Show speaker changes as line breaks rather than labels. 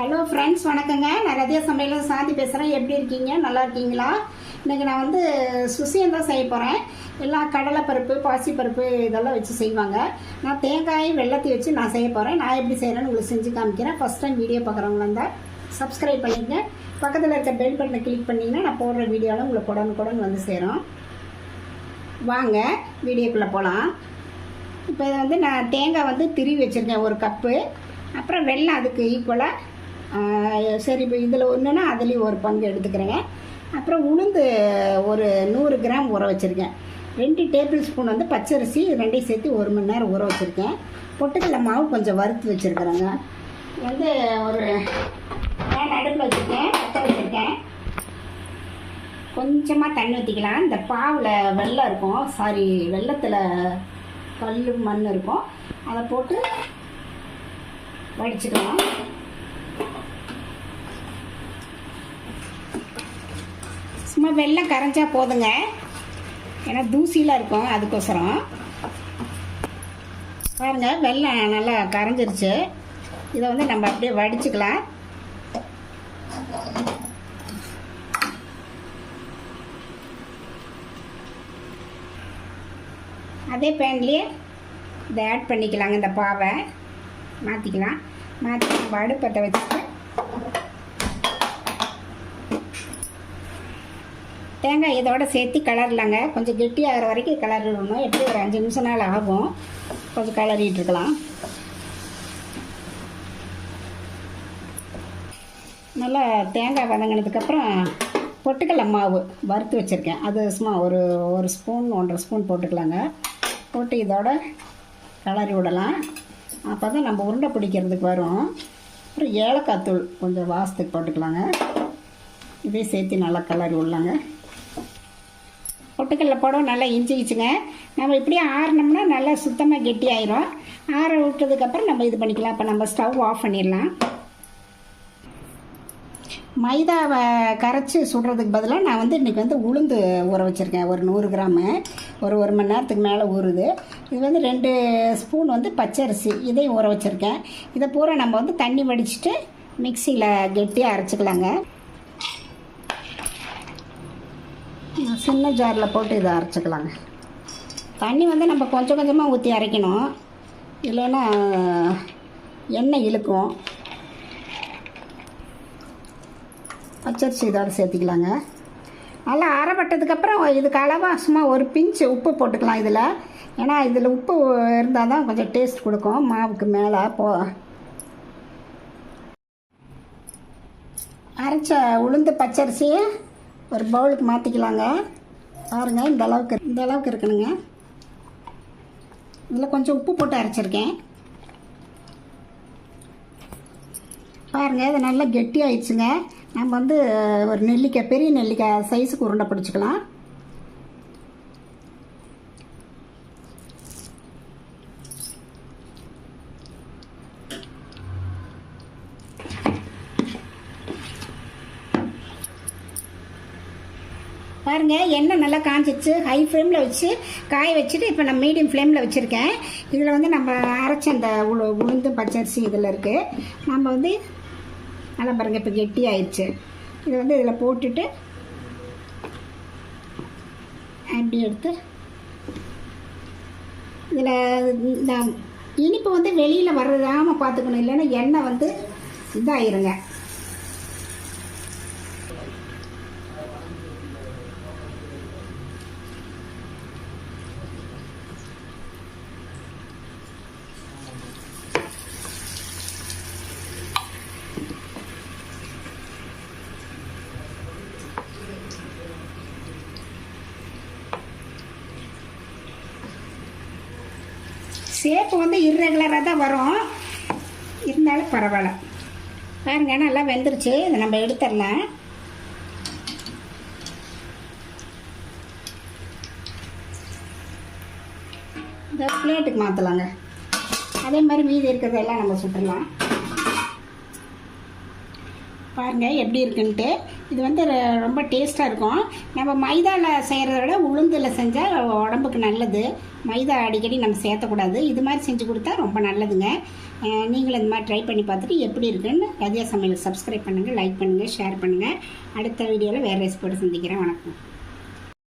Hello friends வணக்கங்க. நான் ரதியா சமையல சாந்தி பேசுகிறேன் எப்படி இருக்கீங்க? நல்லா இருக்கீங்களா? இன்னைக்கு நான் வந்து சுசியம் தான் செய்ய போகிறேன் எல்லாம் கடலைப்பருப்பு பாசிப்பருப்பு இதெல்லாம் வச்சு செய்வாங்க. நான் தேங்காய் வெள்ளத்தை வச்சு நான் செய்ய போகிறேன் நான் எப்படி செய்கிறேன்னு உங்களுக்கு செஞ்சு காமிக்கிறேன். ஃபஸ்ட் டைம் வீடியோ பார்க்குறவங்களா இருந்தால் சப்ஸ்கிரைப் பண்ணிக்கங்க. பக்கத்தில் இருக்க பெல் பட்டனை கிளிக் பண்ணிங்கன்னா நான் போடுற வீடியோவில் உங்களுக்கு உடனுக்குடன் வந்து சேரும். வாங்க வீடியோக்குள்ளே போகலாம் இப்போ இதை வந்து நான் தேங்காய் வந்து திருவி வச்சுருக்கேன் ஒரு கப்பு அப்புறம் வெள்ளம் அதுக்கு ஈக்குவலாக சரி இப்போ இதில் ஒன்றுன்னா அதுலேயும் ஒரு பங்கு எடுத்துக்கிறேங்க. அப்புறம் உளுந்து ஒரு நூறு கிராம் ஊற வச்சுருக்கேன். ரெண்டு டேபிள் ஸ்பூன் வந்து பச்சரிசி ரெண்டையும் சேர்த்து ஒரு மணி நேரம் ஊற வச்சுருக்கேன். பொட்டுக்கடலை மாவு கொஞ்சம் வறுத்து வச்சுருக்குறேங்க. வந்து ஒரு நான் அடுப்பில் வச்சுருக்கேன் பற்ற வச்சுருக்கேன். கொஞ்சமாக தண்ணி ஊற்றிக்கலாம் இந்த பாவில் வெள்ளம் இருக்கும். சாரி வெள்ளத்தில் கல் மண் இருக்கும். அதை போட்டு வடிச்சுக்கலாம். சும்மா வெள்ளம் கரைஞ்சா போதுங்க. ஏன்னா தூசிலாம் இருக்கும் அதுக்கோசரம். பாருங்கள் வெள்ளம் நல்லா கரைஞ்சிருச்சு. இதை வந்து நம்ம அப்படியே வடிச்சுக்கலாம். அதே பேன்லேயே இதை ஆட் பண்ணிக்கலாங்க இந்த பாவை. மாற்றிக்கலாம் மாற்றி நம்ம அடுப்பத்தை வச்சுட்டு தேங்காய் இதோட சேர்த்து கலரலாங்க. கொஞ்சம் கெட்டியாகிற வரைக்கும் கலரிடணும் எப்படி ஒரு அஞ்சு நிமிஷம் நாள் ஆகும். கொஞ்சம் கலரிட்டு இருக்கலாம். நல்லா தேங்காய் வதங்கினதுக்கப்புறம் பொட்டுக்கடலை மாவு வறுத்து வச்சுருக்கேன். அது சும்மா ஒரு ஒரு ஸ்பூன் ஒன்றரை ஸ்பூன் போட்டுக்கலாங்க. போட்டு இதோட கலரி விடலாம். அப்போ தான் நம்ம உருண்டை பிடிக்கிறதுக்கு வரும். அப்புறம் ஏலக்காய் தூள் கொஞ்சம் வாசத்துக்கு போட்டுக்கலாங்க. இதே சேர்த்து நல்லா கலரி விடலாங்க. பொட்டுக்கல்ல போடவும் நல்லா இஞ்சிக்கிச்சுங்க நம்ம இப்படியே ஆறினோம்னா நல்லா சுத்தமாக கெட்டி ஆயிரும் ஆற விட்டதுக்கப்புறம் நம்ம இது பண்ணிக்கலாம். இப்போ நம்ம ஸ்டவ் ஆஃப் பண்ணிடலாம். மைதாவை கரைச்சி சுடுறதுக்கு பதிலாக நான் வந்து இன்றைக்கி வந்து உளுந்து ஊற வச்சுருக்கேன். ஒரு நூறு கிராமு. ஒரு ஒரு மணி நேரத்துக்கு மேலே ஊறுது. இது வந்து ரெண்டு ஸ்பூன் வந்து பச்சரிசி. இதையும் ஊற வச்சுருக்கேன். இதை பூரா நம்ம வந்து தண்ணி வடிச்சிட்டு மிக்சியில் கெட்டியாக அரைச்சிக்கலாங்க. சின்ன ஜாரில் போட்டு இதை அரைச்சிக்கலாங்க. தண்ணி வந்து நம்ம கொஞ்சம் கொஞ்சமாக ஊற்றி அரைக்கணும். இல்லைன்னா எண்ணெய் இழுக்கும். பச்சரிசி இதோட சேர்த்திக்கலாங்க. நல்லா அரைப்பட்டதுக்கப்புறம் இதுக்கு அளவாக சும்மா ஒரு பிஞ்சு உப்பு போட்டுக்கலாம் இதில். ஏன்னா இதில் உப்பு இருந்தால் தான் கொஞ்சம் டேஸ்ட் கொடுக்கும். மாவுக்கு மேலே போ. அரைச்ச உளுந்து பச்சரிசியை ஒரு பவுலுக்கு மாற்றிக்கலாங்க பாருங்கள் இந்த அளவுக்கு இந்த அளவுக்கு இருக்கணுங்க. இதில் கொஞ்சம் உப்பு போட்டு அரைச்சிருக்கேன். பாருங்கள் இது நல்லா கெட்டி ஆயிடுச்சுங்க நம்ம வந்து ஒரு நெல்லிக்காய் பெரிய நெல்லிக்காய் சைஸுக்கு உருண்டை பிடிச்சிக்கலாம். பாருங்க எண்ணெய் நல்லா காஞ்சிச்சு. ஹை ஃப்ளேமில் வச்சு காய வச்சுட்டு இப்போ நான் மீடியம் ஃப்ளேமில் வச்சுருக்கேன். இதில் வந்து நம்ம அரைச்ச அந்த உளு உளுந்து பச்சரிசி இதில் இருக்குது நம்ம வந்து நல்லா பாருங்கள் இப்போ கெட்டி ஆயிடுச்சு இதை வந்து இதில் போட்டுட்டு அப்படி எடுத்து இதில் இந்த இனிப்பு வந்து வெளியில் வர்றதாமல் பார்த்துக்கணும் இல்லைன்னா எண்ணெய் வந்து இதாயிருங்க. ஷேப்பு வந்து இர்ரெகுலராக தான் வரும். இருந்தாலும் பரவாயில்ல. பாருங்க நல்லா வெந்துருச்சு. இதை நம்ம எடுத்துடலாம். இந்த பிளேட்டுக்கு மாற்றலாங்க அதே மாதிரி மீதி இருக்கிறதெல்லாம் நம்ம சுட்டுடலாம். பாருங்கள் எப்படி இருக்குன்ட்டு. இது வந்து ரொம்ப டேஸ்ட்டாக இருக்கும். நம்ம மைதாவில் செய்கிறத விட உளுந்தில் செஞ்சால் உடம்புக்கு நல்லது. மைதா அடிக்கடி நம்ம சேர்த்தக்கூடாது. இது மாதிரி செஞ்சு கொடுத்தா ரொம்ப நல்லதுங்க. நீங்களும் இந்த மாதிரி ட்ரை பண்ணி பார்த்துட்டு எப்படி இருக்குன்னு ரதியா சமையல் சப்ஸ்கிரைப் பண்ணுங்கள் லைக் பண்ணுங்கள் ஷேர் பண்ணுங்கள் அடுத்த வீடியோவில் வேறு ரெசிபியோட சந்திக்கிறேன். வணக்கம்.